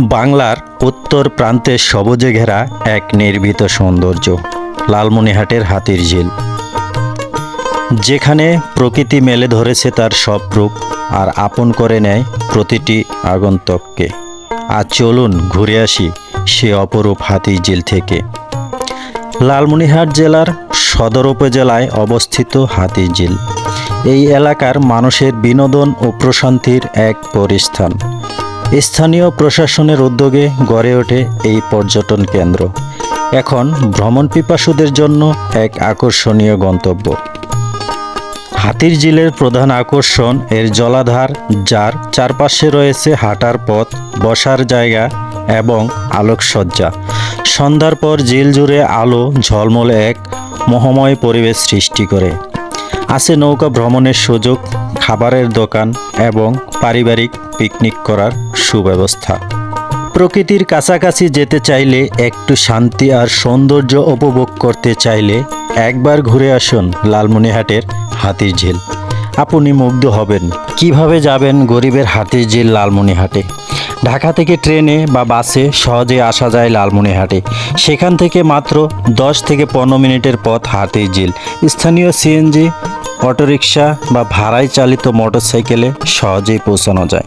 বাংলার উত্তর প্রান্তে সবুজে ঘেরা এক নির্ভীত সৌন্দর্য, লালমনিহাটের হাতির ঝিল। যেখানে প্রকৃতি মেলে ধরেছে তার সব রূপ আর আপন করে নেয় প্রতিটি আগন্তককে। আর চলুন ঘুরে আসি সে অপরূপ হাতির ঝিল থেকে। লালমনিহাট জেলার সদর উপজেলায় অবস্থিত হাতিঝিল এই এলাকার মানুষের বিনোদন ও প্রশান্তির এক পরিস্থান। স্থানীয় প্রশাসনের উদ্যোগে গড়ে ওঠে এই পর্যটন কেন্দ্র। এখন ভ্রমণ পিপাসুদের জন্য এক আকর্ষণীয় গন্তব্য। হাতির ঝিলের প্রধান আকর্ষণ এর জলাধার, যার চারপাশে রয়েছে হাঁটার পথ, বসার জায়গা এবং আলোকসজ্জা। সন্ধ্যার পর ঝিল জুড়ে আলো ঝলমল এক মোহময় পরিবেশ সৃষ্টি করে। আছে নৌকা ভ্রমণের সুযোগ খাবারের দোকান এবং পারিবারিক পিকনিক করার সুব্যবস্থা। প্রকৃতির কাছাকাছি যেতে চাইলে একটু শান্তি আর সৌন্দর্য উপভোগ করতে চাইলে একবার ঘুরে আসুন লালমনিহাটের হাতির ঝিল আপনি মুগ্ধ হবেন। কীভাবে যাবেন গরিবের হাতির ঝিল লালমনিহাটে ঢাকা থেকে ট্রেনে বা বাসে সহজে আসা যায় লালমনিহাটে সেখান থেকে মাত্র দশ থেকে পনেরো মিনিটের পথ হাতির ঝিল স্থানীয় সিএনজি অটোরিকশা বা ভাড়ায় চালিত মোটরসাইকেলে সহজেই পৌঁছানো যায়।